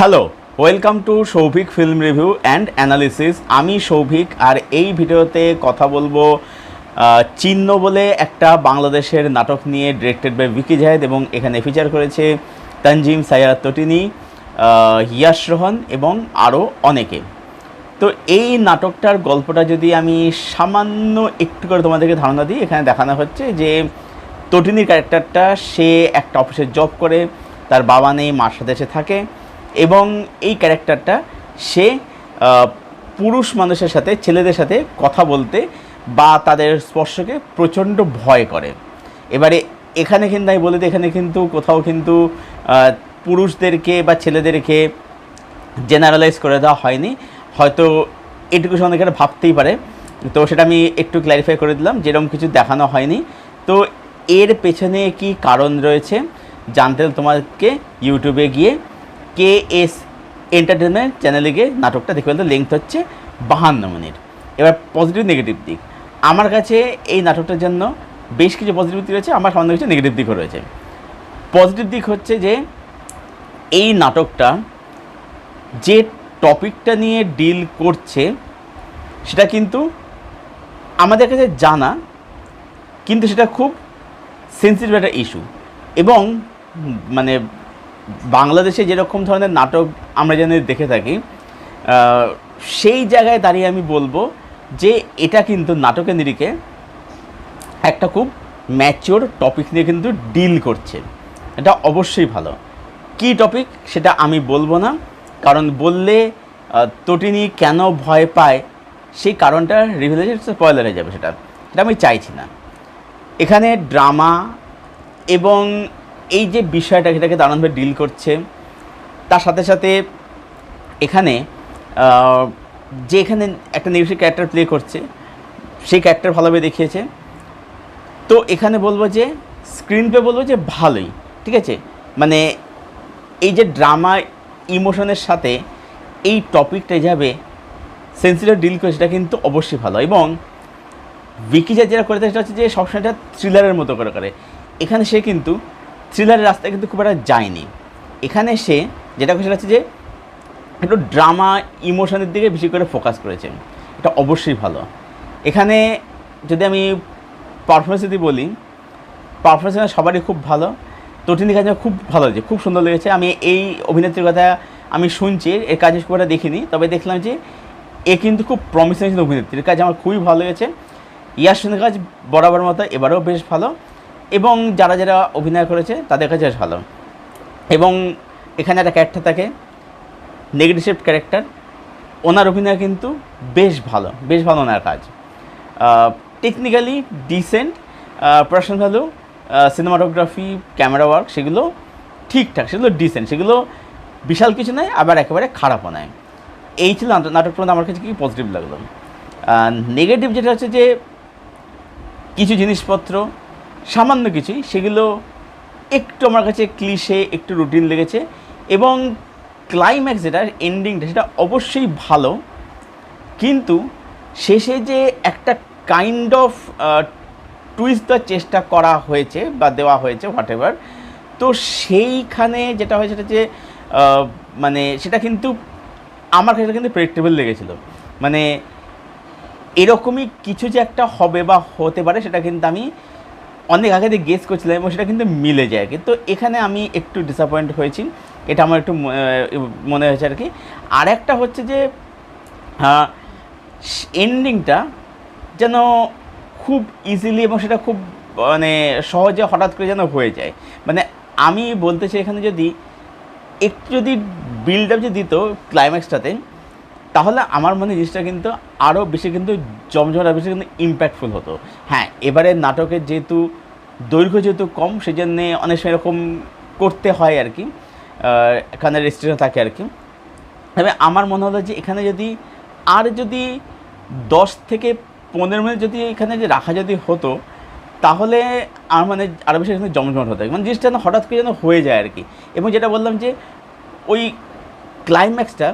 Hello welcome to Souvik film review and analysis আমি সৌভিক আর এই ভিডিওতে কথা বলব চিহ্ন বলে একটা বাংলাদেশের নাটক নিয়ে ডিরেক্টেড বাই ভিকি জাহেদ এবং এখানে ফিচার করেছে তানজিম সাইয়ার তটিনী ইয়াশ রোহন এবং আরও অনেকে। তো এই নাটকটার গল্পটা যদি আমি সামান্য একটু করে তোমাদেরকে ধারণা দিই, এখানে দেখানো হচ্ছে যে তটিনীর ক্যারেক্টারটা সে একটা অফিসে জব করে, তার বাবা নেই, মার সাথে সে থাকে। এবং এই ক্যারেক্টারটা সে পুরুষ মানুষের সাথে, ছেলেদের সাথে কথা বলতে বা তাদের স্পর্শকে প্রচণ্ড ভয় করে। এবারে এখানে কিন্তু আমি বলে এখানে কিন্তু কোথাও কিন্তু পুরুষদেরকে বা ছেলেদেরকে জেনারেলাইজ করে দেওয়া হয়নি। হয়তো এটুকু সে অনেকের ভাবতেই পারে। তো সেটা আমি একটু ক্ল্যারিফাই করে দিলাম, যেরকম কিছু দেখানো হয়নি। তো এর পেছনে কি কারণ রয়েছে জানতে তোমাকে ইউটিউবে গিয়ে কে এস এন্টারটেনমেন্ট চ্যানেলে গিয়ে নাটকটা দেখতে বলতে লেংথ হচ্ছে বাহান্ন মিনিট। এবার পজিটিভ নেগেটিভ দিক। আমার কাছে এই নাটকটার জন্য বেশ কিছু পজিটিভ দিক রয়েছে, আমার সামান্য কিছু নেগেটিভ দিকও রয়েছে। পজিটিভ দিক হচ্ছে যে, এই নাটকটা যে টপিকটা নিয়ে ডিল করছে, সেটা কিন্তু আমাদের কাছে জানা, কিন্তু সেটা খুব সেন্সিটিভ একটা ইস্যু এবং মানে বাংলাদেশে যেরকম ধরনের নাটক আমরা যেন দেখে থাকি সেই জায়গায় দাঁড়িয়ে আমি বলব যে এটা কিন্তু নাটকের নিরিখে একটা খুব ম্যাচিওর টপিক নিয়ে কিন্তু ডিল করছে। এটা অবশ্যই ভালো। কী টপিক সেটা আমি বলব না, কারণ বললে তটিনী কেন ভয় পায়, সেই কারণটা রিভিলেশন হয়ে যাবে সেটা। সেটা আমি চাইছি না। এখানে ড্রামা এবং এই যে বিষয়টা সেটাকে দারুণভাবে ডিল করছে, তার সাথে সাথে এখানে যে এখানে একটা নির্দিষ্ট ক্যারেক্টার প্লে করছে, সেই ক্যারেক্টার ভালোভাবে দেখিয়েছে। তো এখানে বলব যে স্ক্রিন পে বলব যে ভালোই, ঠিক আছে? মানে এই যে ড্রামা ইমোশনের সাথে এই টপিকটা যাবে সেন্সিটিভ ডিল করে, সেটা কিন্তু অবশ্যই ভালো। এবং ভিকি যা যেটা করে সেটা হচ্ছে যে সবসময় এটা থ্রিলারের মতো করে করে। এখানে সে কিন্তু থ্রিলারের রাস্তায় কিন্তু খুব একটা যায়নি। এখানে সে যেটা সেটা হচ্ছে যে, একটু ড্রামা, ইমোশনের দিকে বেশি করে ফোকাস করেছে। এটা অবশ্যই ভালো। এখানে যদি আমি পারফরমেন্স যদি বলি পারফরমেন্স সবারই খুব ভালো। তটিনী কাজে খুব ভালো লেগেছে, খুব সুন্দর লেগেছে। আমি এই অভিনেত্রীর কথা আমি শুনছি, এর কাজ খুব একটা দেখিনি, তবে দেখলাম যে, এ কিন্তু খুব প্রমিসিং অভিনেত্রীর কাজ আমার খুবই ভালো লেগেছে। ইয়ার সঙ্গে কাজ বরাবর মতো এবারেও বেশ ভালো। এবং যারা যারা অভিনয় করেছে, তাদের কাছে ভালো। এবং এখানে একটা ক্যারেক্টার থাকে নেগেটিভ ক্যারেক্টার ওনার অভিনয় কিন্তু বেশ ভালো বেশ ভালো ওনার কাজ। Technically decent production value cinematography camera work সেগুলো ঠিকঠাক, সেগুলো ডিসেন্ট সেগুলো বিশাল কিছু নয়, আবার একেবারে খারাপও নয়। এই ছিল নাটক- মধ্যে আমার কাছে কি পজিটিভ লাগল। নেগেটিভ যেটা হচ্ছে যে, কিছু জিনিসপত্র সামান্য কিছুই সেগুলো একটু আমার কাছে ক্লিশে, একটু রুটিন লেগেছে এবং ক্লাইম্যাক্স যেটা এন্ডিংটা সেটা অবশ্যই ভালো। কিন্তু শেষে যে একটা কাইন্ড অফ টুইস্ট দেওয়ার চেষ্টা করা হয়েছে বা দেওয়া হয়েছে হোয়াট এভার তো সেইখানে যেটা হয়েছে সেটা যে মানে সেটা কিন্তু আমার কাছে কিন্তু প্রেডিক্টেবল লেগেছিলো। মানে এরকমই কিছু যে একটা হবে বা হতে পারে সেটা কিন্তু আমি অনেক আগে দিয়ে গেস করছিলাম, এবং সেটা কিন্তু মিলে যায় আর কি। তো এখানে আমি একটু ডিসঅ্যাপয়েন্ট হয়েছি। এটা আমার একটু মনে হয়েছে আর কি। আর একটা হচ্ছে যে এন্ডিংটা যেন খুব ইজিলি এবং সেটা খুব মানে সহজে হঠাৎ করে যেন হয়ে যায়। মানে আমি বলতে চাই এখানে যদি, একটু যদি বিল্ড আপ যদি দিত ক্লাইম্যাক্সটাতে তাহলে আমার মনে জিনিসটা কিন্তু আরও বেশি কিন্তু জমজমাট, আর বেশি কিন্তু ইম্প্যাক্টফুল হতো। হ্যাঁ এবারে নাটকের যেহেতু দৈর্ঘ্য যেহেতু কম সেই জন্যে অনেক সময় এরকম করতে হয় আর কি। এখানে রেস্ট্রিকশন থাকে আর কি। তবে আমার মনে হলো যে এখানে যদি আর যদি দশ থেকে পনেরো মিনিট যদি এখানে যে রাখা যদি হতো, তাহলে আমার মানে আরও বেশি এখানে জমজমাট হতো। মানে জিনিসটা যেন হঠাৎ করে যেন হয়ে যায় আর কি। এবং যেটা বললাম যে ওই ক্লাইম্যাক্সটা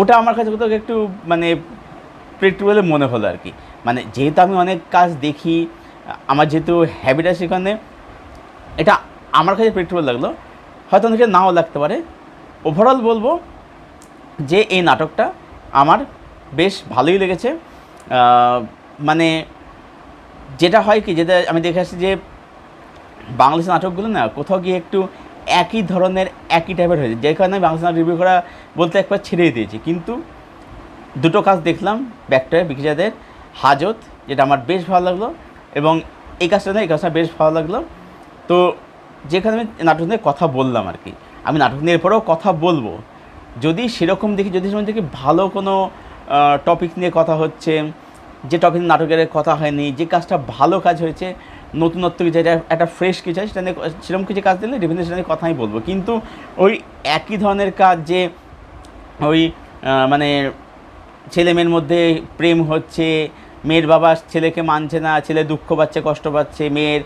ওটা আমার কাছে কোথাও একটু মানে প্রেডিক্টেবল মনে হলো আর কি। মানে যেহেতু আমি অনেক কাজ দেখি, আমার যেহেতু হ্যাবিট আছে সেখানে এটা আমার কাছে প্রেডিক্টেবল লাগল। হয়তো অনেকে নাও লাগতে পারে। ওভারঅল বলব যে, এই নাটকটা আমার বেশ ভালোই লেগেছে। মানে যেটা হয় কি, যেটা আমি দেখে আসছি যে বাংলাদেশের নাটকগুলো না, কোথাও গিয়ে একটু একই ধরনের, একই টাইপের হয়েছে। যে কারণে আমি বাংলাদেশ নাটক রিভিউ করা বলতে একবার ছেড়েই দিয়েছি। কিন্তু দুটো কাজ দেখলাম ব্যাকটায় বিকিজাদের, হাজত, যেটা আমার বেশ ভালো লাগল, এবং এই কাজটা না এই কাজটা বেশ ভালো লাগল। তো যেখানে আমি নাটক নিয়ে কথা বললাম আর কি, আমি নাটক নিয়ে এরপরেও কথা বলব। যদি সেরকম দেখি, যদি সেরকম দেখি ভালো কোনো টপিক নিয়ে কথা হচ্ছে, যে টপিক নাটকের কথা হয়নি, যে কাজটা ভালো কাজ হয়েছে নতুনত্ব কিছু, এটা একটা ফ্রেশ কিছু হয় সেটা নিয়ে সেরকম কিছু কাজ দিলে বিভিন্ন সেটা নিয়ে কথাই বলব। কিন্তু ওই একই ধরনের কাজ যে ওই মানে ছেলেমেয়ের মধ্যে প্রেম হচ্ছে মেয়ের বাবা ছেলেকে মানছে না, ছেলে দুঃখ পাচ্ছে, কষ্ট পাচ্ছে, মেয়ের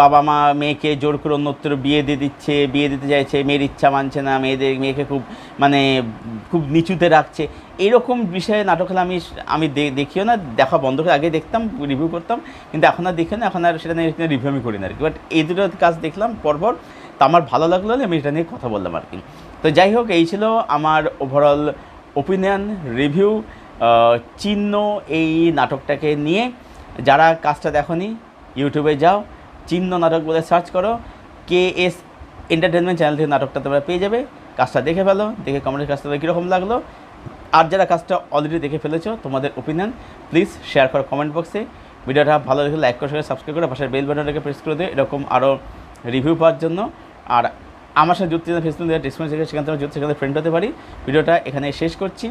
বাবা মা মেয়েকে জোর করে অন্যত্র বিয়ে দিয়ে দিচ্ছে, বিয়ে দিতে চাইছে, মেয়ের ইচ্ছা মানছে না, মেয়েদের, মেয়েকে খুব মানে খুব নিচুতে রাখছে। এরকম বিষয়ে নাটক হলে আমি আমি দেখিও না, দেখা বন্ধ করে আগে দেখতাম রিভিউ করতাম, কিন্তু এখন আর দেখি না, এখন আর সেটা নিয়ে রিভিউ আমি করি না আর কি বাট এই দুটো কাজ দেখলাম, পরপর তো আমার ভালো লাগল আমি এটা নিয়ে কথা বললাম আর কি তো যাই হোক, এই ছিল আমার ওভারঅল ওপিনিয়ন রিভিউ চিহ্ন এই নাটকটাকে নিয়ে যারা কাজটা দেখনি ইউটিউবে যাও, চিহ্ন নাটক বলে সার্চ করো কে এস এন্টারটেনমেন্ট চ্যানেল থেকে নাটকটা তোমরা পেয়ে যাবে। কাজটা দেখে ফেলো, দেখে কমেন্টের কাজটা কীরকম লাগল? আর যারা কাজটা অলরেডি দেখে ফেলেছো, তোমাদের ওপিনিয়ন প্লিজ শেয়ার করো কমেন্ট বক্সে ভিডিওটা ভালো লাগলে লাইক করে সাবস্ক্রাইব করে, পাশের বেল বাটনটাকে প্রেস করে দিও, এরকম আরও রিভিউ পাওয়ার জন্য। আর আমার সাথে যুক্তি ফেসবুক থেকে সেখান থেকে যুক্তি সেখানে ফ্রেন্ড হতে পারি। ভিডিওটা এখানে শেষ করছি।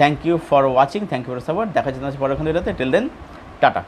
Thank you for watching thank you for support দেখা যাচ্ছে পরের ভিডিওতে টেল দেন টাটা।